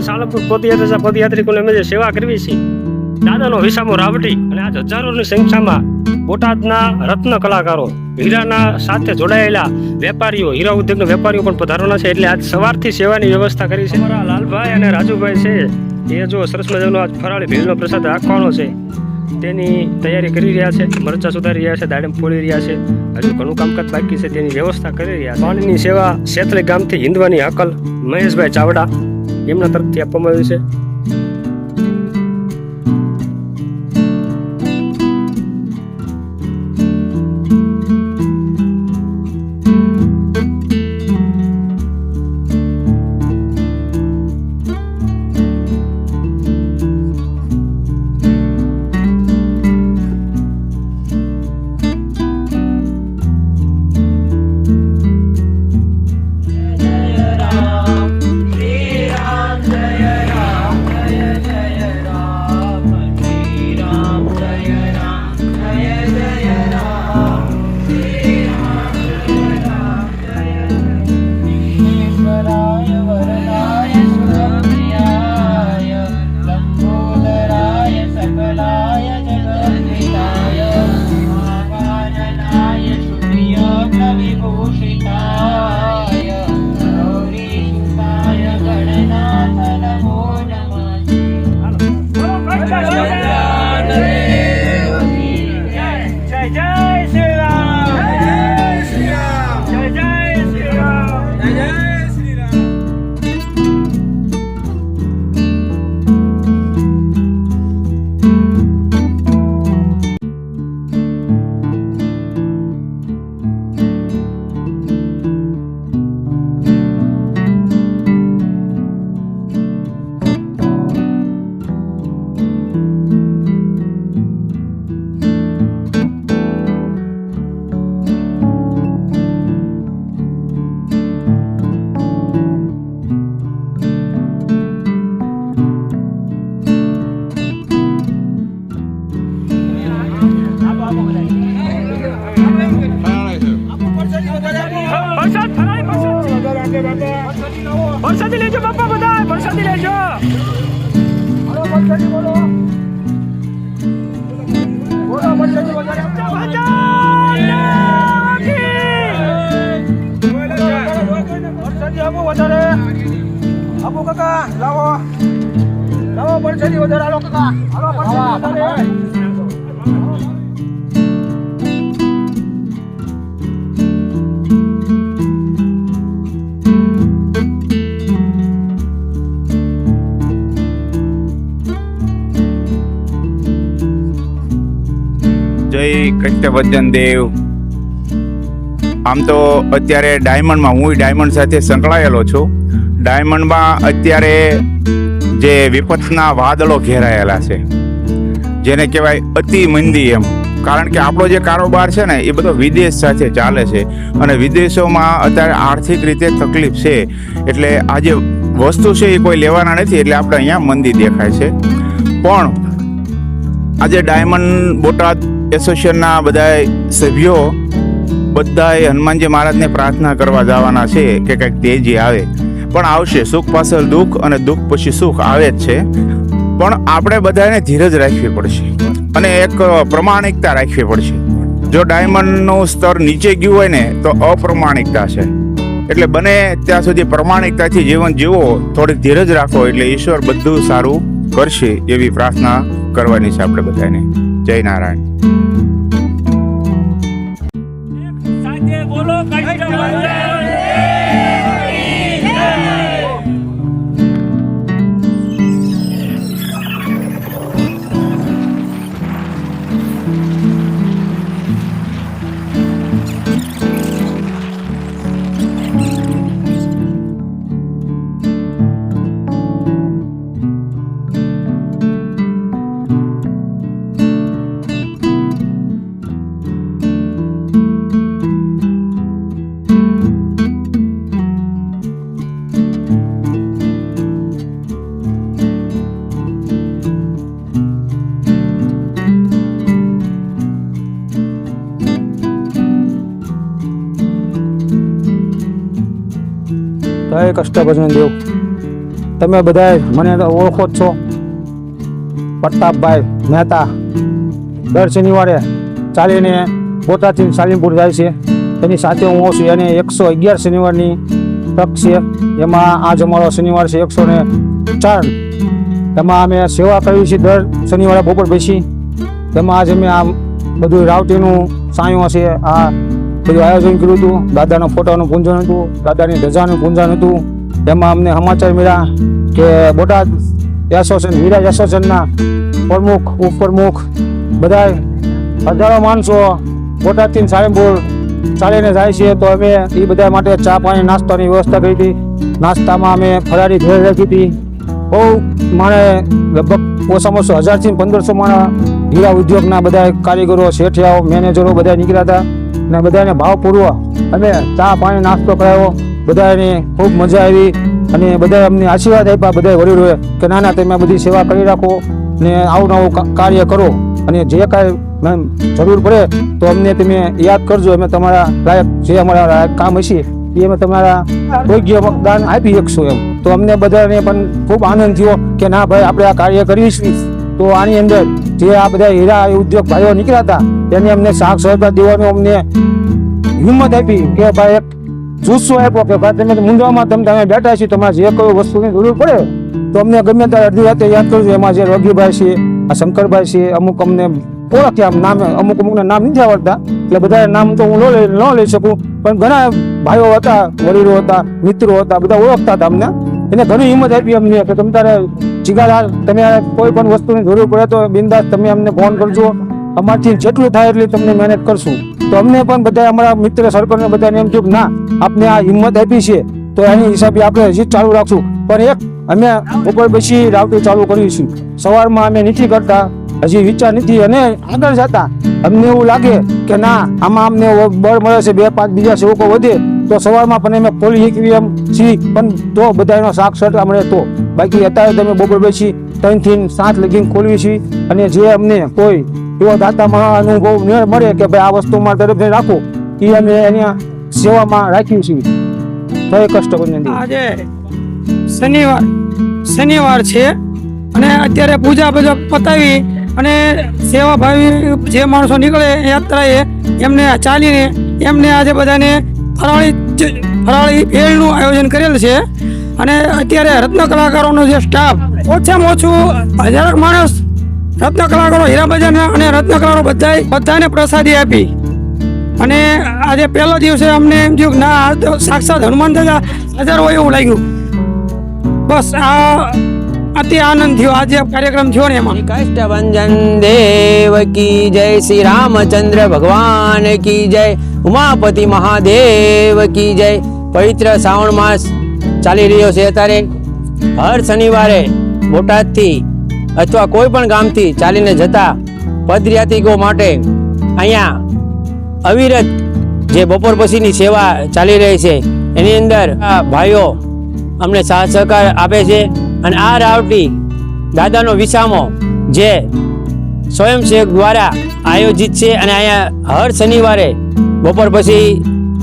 સાળંગપુર પદયાત્રા પદયાત્રિકોને અમે જે સેવા કરવી છે, દાદાનો વિસામો રાવટી અને આજ હજારોની સંખ્યામાં બોટાદના રત્ન કલાકારો, હીરાના સાથે જોડાયેલા વેપારીઓ, હીરા ઉદ્યોગના વેપારીઓ પણ પધારવાના છે. એટલે આજ સવારથી સેવાની વ્યવસ્થા કરી છે. અમારા લાલભાઈ અને રાજુભાઈ છે. એ જો સરસ મજાનો આજ ફરાળી ભીલનો પ્રસાદ રાખવાનો છે. તેની તૈયારી કરી રહ્યા છે. મરચા સુધારી રહ્યા છે. દાડમ ફોડી રહ્યા છે. હજુ ઘણું કામકાજ બાકી છે. તેની વ્યવસ્થા કરી રહ્યા છે. પાણીની સેવા શેતલી ગામથી હિંદવાની હકલ મહેશભાઈ ચાવડા. એમના તરફથી આપવામાં આવ્યું છે. આપો કાકા લાવો. લાવો પરસેદી વધારે હાલો કાકા. હાલો પરસેદી વધારે. જય કૃષ્ણભજન દેવ. આમ તો અત્યારે ડાયમંડમાં હું ડાયમંડ સાથે સંકળાયેલો છું. ડાયમંડમાં અત્યારે જે વિપત્તિના વાદળો ઘેરાયેલા છે, જેને કહેવાય અતિ મંદી એમ. કારણ કે આપણો જે કારોબાર છે ને, એ બધો વિદેશ સાથે ચાલે છે. અને વિદેશોમાં અત્યારે આર્થિક રીતે તકલીફ છે. એટલે આ જે વસ્તુ છે એ કોઈ લેવાના નથી, એટલે આપણે અહીંયા મંદી દેખાય છે. પણ આજે ડાયમંડ બોટાદ એસોસિએશનના બધા સભ્યો બધાએ હનુમાનજી મહારાજને પ્રાર્થના કરવા જવાના છે કે કંઈક તેજી આવે. પણ આવશે. સુખ પાછળ દુઃખ અને દુઃખ પછી સુખ આવે જ છે. પણ આપણે બધાને ધીરજ રાખવી પડશે. અને એક પ્રમાણિકતા રાખવી પડશે. જો ડાયમંડનું સ્તર નીચે ગયું હોય ને, તો અપ્રમાણિકતા છે. એટલે બને ત્યાં સુધી પ્રમાણિકતાથી જીવન જીવો થોડીક ધીરજ રાખો એટલે ઈશ્વર બધું સારું કરશે એવી પ્રાર્થના કરવાની છે આપણે બધાને. જય નારાયણ. જય કષ્ટભજન દેવ. તમે બધા મને ઓળખો જ છો. પ્રતાપભાઈ મહેતા દર શનિવારે ચાલીને બોટાદથી સાલીમપુર જાય છે. એની સાથે હું છું. એને એકસો અગિયાર શનિવારની તક છે. એમાં આજ અમારો શનિવાર છે એકસો ને ચાર. એમાં અમે સેવા કરવી છે દર શનિવારે બપોર બેસી. તેમાં આજે અમે આ બધું રાવટીનું સાયું છે આ બધું આયોજન કર્યું હતું. દાદાના ફોટાનું પૂંજન હતું, દાદાની ધજાનું પૂંજન હતું. એમાં અમને સમાચાર મળ્યા કે બોટાદ એસોસિએશન વિરાજ એસોસિએશનના પ્રમુખ, ઉપપ્રમુખ બધા હજારો માણસો બોટાદથી સાળંગપુર ચાલીને જાય છે. તો અમે એ બધા માટે ચા પાણી, નાસ્તાની વ્યવસ્થા કરી હતી. નાસ્તામાં અમે ફરારી ભેળ રાખી હતી. બહુ મારે લગભગ ઓછામાં ઓછું હજારથી પંદરસો મારા હીરા ઉદ્યોગના બધા કારીગરો, શેઠિયાઓ, મેનેજરો બધા નીકળ્યા હતા. અને બધાને ભાવપૂર્વક અમે ચા, પાણી, નાસ્તો કરાવ્યો. બધાને ખૂબ મજા આવી. અને બધા અમને આશીર્વાદ આપ્યા બધા વડીલોએ, કે ના ના, તમે બધી સેવા કરી રાખો ને આવું નવું કાર્ય કરો. અને જે કાંઈ જરૂર પડે, તો અમને તમે યાદ કરજો. અમે તમારા લાયક, જે અમારા લાયક કામ હશે, એ અમે તમારા યોગ્ય દાન આપી શકશું એમ. તો અમને બધાને પણ ખૂબ આનંદ થયો કે ના, ભાઈ, આપણે આ કાર્ય છીએ તો આની અંદર જે આ બધા હીરા ઉદ્યોગ ભાઈઓ નીકળ્યા હતા તેને અમને શાક સહકાર દેવાનો, અમને હિંમત આપી કે ભાઈ એક જુસ્સો આપ્યો કે ભાઈ તમે મુંડવામાં તમે તમે બેઠા છીએ, તમારે જે કોઈ વસ્તુની જરૂર પડે, તો અમને ગમે ત્યારે અડધી રાતે યાદ કરજો, એમાં જે રોગીભાઈ છે, આ શંકરભાઈ છે, અમુક અમને ઓળખ્યા આમ નામ અમુક અમુકના નામ નથી આવડતા, એટલે બધા નામ તો હું ન લઈ શકું, પણ ઘણા ભાઈઓ હતા, વડીલો હતા, મિત્રો હતા, બધા ઓળખતા હતા અમને. એને ઘણી હિંમત આપી અમને કે તમે તારે જીગાલાલ તમે કોઈ પણ વસ્તુની જરૂર પડે તો બિંદાસ તમે અમને ફોન કરજો. અમારથી જેટલું થાય એટલી તમને મહેનત કરશું. તો અમને પણ બધા અમારા મિત્ર સર્કલને બધાને એમ થયું ના, આપને આ હિંમત આપી છે. તો એની હિસાબે આપણે હજી ચાલુ રાખશું. પણ એક અમે ઉપર બેસી રાવટી ચાલુ કરીશું. સવારમાં અમે નથી કરતા, હજી વિચાર નથી અને આગળ જતા. અમને એવું લાગે કે ના, આમાં અમને બળ મળે છે, બે પાંચ બીજા સેવકો વધે. તો સવારમાં પણ અમે ખોલી શકીએ એમ છીએ પણ તો બધાનો શાક અમને તો. બાકી અત્યારે તમે બપોર બેસી ત્રણથી સાત લગીને ખોલવી છીએ. અને જે અમને કોઈ એવો દાતામાં અનુભવ મળે કે ભાઈ આ વસ્તુ મારા તરફથી રાખો એ અમે અહીંયા સેવામાં રાખ્યું છીએ. જય કષ્ટભંજન આજે શનિવાર શનિવાર છે અને અત્યારે પૂજા પૂજા પતાવી અને સેવાભાવી જે માણસો નીકળે યાત્રાએ, એમને ચાલીને, એમને આજે બધાને ફરાળી ફરાળી ભેળનું આયોજન કરેલ છે. અને અત્યારે રત્ન કલાકારોનો જે સ્ટાફ ઓછામાં ઓછું હજારક માણસ રત્ન કલાકારો હીરા બજારના અને રત્ન કલાકારો બધા બધાને પ્રસાદી આપી. અને આજે પહેલો દિવસે અમને એમ થયું ના સાક્ષાત હનુમાન દાદા હાજર હોય એવું લાગ્યું. બસ આ અતિ આનંદ થયો. આજે કાર્યક્રમ થયો ને એમાં. કષ્ટભંજન દેવ કી જય શ્રી રામચંદ્ર ભગવાન કી જય. ઉમાપતિ મહાદેવ કી જય. પવિત્ર શ્રાવણ માસ ચાલી રહ્યો છે અત્યારે. હર શનિવારે બોટાદથી અથવા કોઈ પણ ગામથી ચાલીને જતા પદયાત્રિકો માટે અહીંયા અવિરત જે બપોર પછીની સેવા ચાલી રહી છે. એની અંદર આ ભાઈઓ અમને સાથ સહકાર આપે છે. અને આ રાવટી દાદાનો વિસામો, જે સ્વયંસેવક દ્વારા આયોજિત છે અને અહીંયા હર શનિવારે બપોર પછી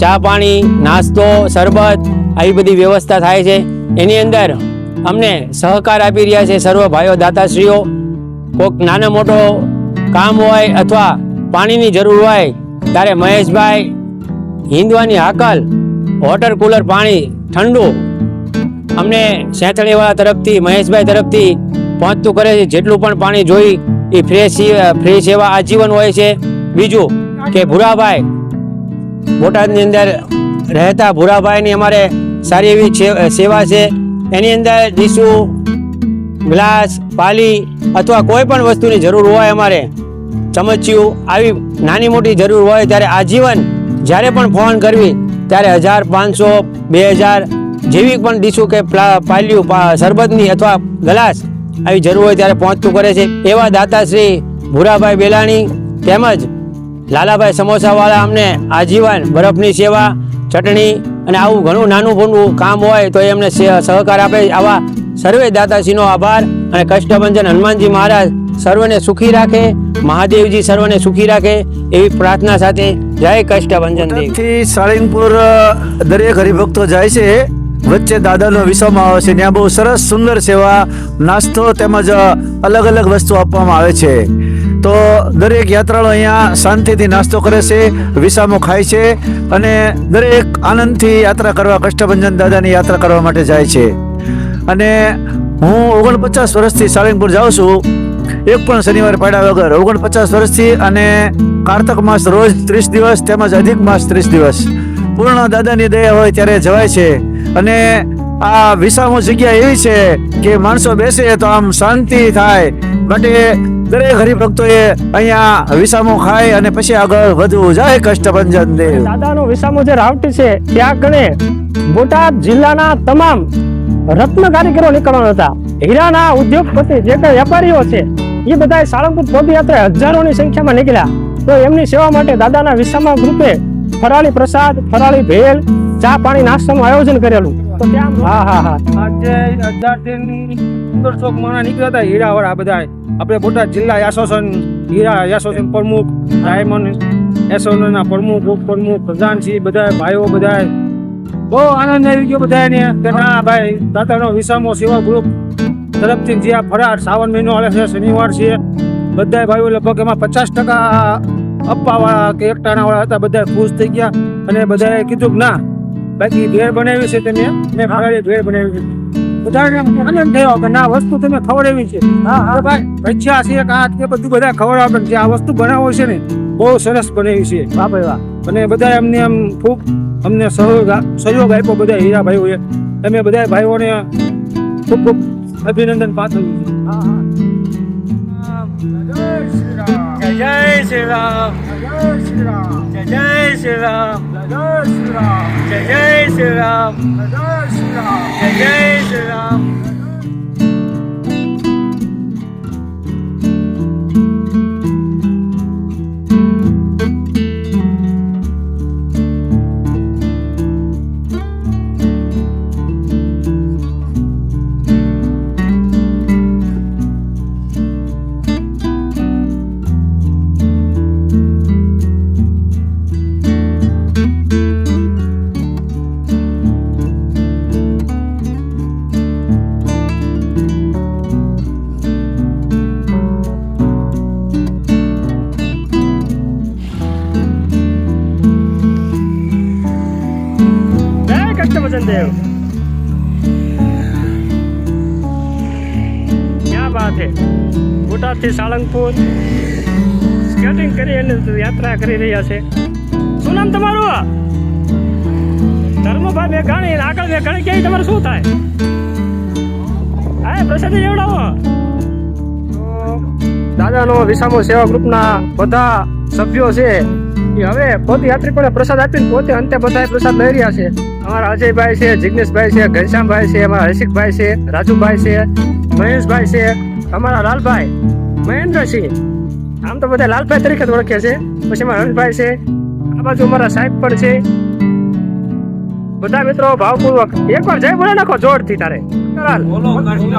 ચા પાણી, નાસ્તો, શરબત, આવી બધી વ્યવસ્થા થાય છે. એની અંદર અમને સહકાર આપી રહ્યા છે સર્વ ભાઈઓ, દાતાશ્રીઓ. કોઈક નાનો મોટો કામ હોય અથવા પાણીની જરૂર હોય, ત્યારે મહેશભાઈ હિંદવાની હાકલ વોટર કુલર પાણી ઠંડુ અમને સેંથળીવાળા તરફથી, મહેશભાઈ તરફથી પહોંચતું કરે છે. જેટલું પણ પાણી જોઈ, એ ફ્રેશ ફ્રી સેવા આજીવન હોય છે. બીજું કે ભૂરાભાઈ, બોટાદની અંદર રહેતા ભૂરાભાઈની અમારે સારી એવી સેવા છે. એની અંદર ડીશું ગ્લાસ, પાલી અથવા કોઈ પણ વસ્તુની જરૂર હોય અમારે, ચમચિયું આવી નાની મોટી જરૂર હોય ત્યારે આજીવન જ્યારે પણ ફોન કરવી, ત્યારે હજાર પાંચસો, બે હજાર જેવી પણ ડીશું કે પાલ્યું શરબતની અથવા ગ્લાસ આવી જરૂર હોય ત્યારે પહોંચતું કરે છે. એવા દાતાશ્રી ભૂરાભાઈ બેલાણી તેમજ લાલાભાઈ સમોસાવાળા અમને આજીવન, બરફની સેવા, ચટણી અને આવું ઘણું નાનું ભૂનું કામ હોય તો એ અમને સહકાર આપે. આવા સર્વે દાતાશ્રીનો આભાર અને કષ્ટભંજન હનુમાનજી મહારાજ સર્વને સુખી રાખે, મહાદેવજી સર્વને સુખી રાખે એવી પ્રાર્થના સાથે જય કષ્ટભંજન દેવ. થી સાળીંગપુર દરેક હરિભક્તો જાય છે. વચ્ચે દાદાનો વિસામો આવે છે ત્યાં બહુ સરસ સુંદર સેવા, નાસ્તો તેમજ અલગ અલગ વસ્તુ આપવામાં આવે છે. તો દરેક યાત્રાળુ અહીંયા શાંતિથી નાસ્તો કરે છે, વિસામો ખાય છે અને દરેક આનંદથી યાત્રા કરવા, કષ્ટભંજન દાદાની યાત્રા કરવા માટે જાય છે. અને હું ઓગણપચાસ વર્ષથી સાળંગપુર જાઉં છું. એક પણ શનિવાર પાડ્યા વગર ઓગણપચાસ વર્ષથી અને કારતક માસ રોજ ત્રીસ દિવસ તેમજ અધિક માસ ત્રીસ દિવસ. પૂર્ણ દાદાની દયા હોય ત્યારે જવાય છે. અને આ વિસામો જગ્યા એવી છે કે માણસો બેસે તો આમ શાંતિ થાય. માટે દરેક હરિભક્તોએ અહીંયા વિસામો ખાય અને પછી આગળ વધવું જાય કષ્ટભંજન દેવ. દાદાનો વિસામો જે રાવટી છે ત્યાં કણે બોટાદ જિલ્લાના તમામ રત્ન કારીગરો નીકળવાના હતા. હીરાના ઉદ્યોગપતિ, જે કઈ વેપારીઓ છે, એ બધા સાળંગપુર પદયાત્રા હજારોની સંખ્યામાં નીકળ્યા. તો એમની સેવા માટે દાદાના વિસામા ગ્રુપે ફરાળી પ્રસાદ, ફરાળી ભેલ ચા પાણી નાસ્તાનું આયોજન કરેલું. તો ત્યાં હા હા હા. આજે હજાર પંદરસો માણા નીકળ્યા હતા હીરાવાળા બધા આપણે બોટાદ જિલ્લા એસોસિએશન હીરા એસોસિએશન પ્રમુખ ડાયમંડ એસોસિએશનના પ્રમુખ ઉપપ્રમુખ પ્રધાનશ્રી બધા ભાઈઓ બધા બહુ આનંદ આવી ગયો બધાને કે ના ભાઈ દાતાનો વિસામો સેવા ગ્રુપ તરફથી જે આ ફરાર શ્રાવણ મહિનો આવે છે શનિવાર છે બધા ભાઈઓ લગભગ એમાં પચાસ ટકા અપ્પાવાળા કે એકટાણાવાળા હતા બધા ખુશ થઈ ગયા અને બધાએ કીધું કે ના બાકી ઘેર બનાવી છે તમે મેં ફરાળી ઘેર બનાવી છે. બધાને આનંદ થયો કે ના વસ્તુ તમે ખવડાવી છે. હા ભાઈ ભજીયા છે કાંચ કે બધું બધા ખવડાવે જે આ વસ્તુ બનાવો છે ને બહુ સરસ બનાવી છે. વાહ ભાઈ વાહ. અને બધા એમને એમ ખૂબ અમને સહયોગ સહયોગ આપ્યો બધા હીરા ભાઈઓએ. અમે બધા ભાઈઓને ખૂબ ખૂબ અભિનંદન પાઠવું છું. જય શ્રી રામ. જય શ્રી રામ. જય જય શ્રી રામ. જય શ્રી રામ. જય જય શ્રી રામ જય શ્રી રામ જય હે બોટાદથી સાળંગપુર. સ્કેટિંગ કરી અને યાત્રા કરી રહ્યા છે. શું નામ તમારું? ધર્મભાઈ મેં ગાણી આગળ મેં ગાણી ક્યાંય તમારે શું થાય? હા, પ્રસાદી જેવડાવો દાદાનો વિસામો સેવા ગ્રુપના બધા સભ્યો છે. એ હવે પદયાત્રિકોને પ્રસાદ આપીને પોતે અંતે બધાએ પ્રસાદ લઈ રહ્યા છે. અમારા અજયભાઈ છે, જિગ્નેશભાઈ છે, ઘનશ્યામભાઈ છે, અમારા હર્ષિકભાઈ છે, રાજુભાઈ છે મહેશભાઈ છે અમારા લાલભાઈ મહેન્દ્રસિંહ. આમ તો બધા લાલભાઈ તરીકે જ ઓળખે છે. પછી અમારા હર્ષભાઈ છે. આ બાજુ અમારા સાહેબ પણ છે. બધા મિત્રો ભાવપૂર્વક એકવાર જય બોલે નાખો જોરથી તારે. કરાલ. બોલો કૃષ્ણ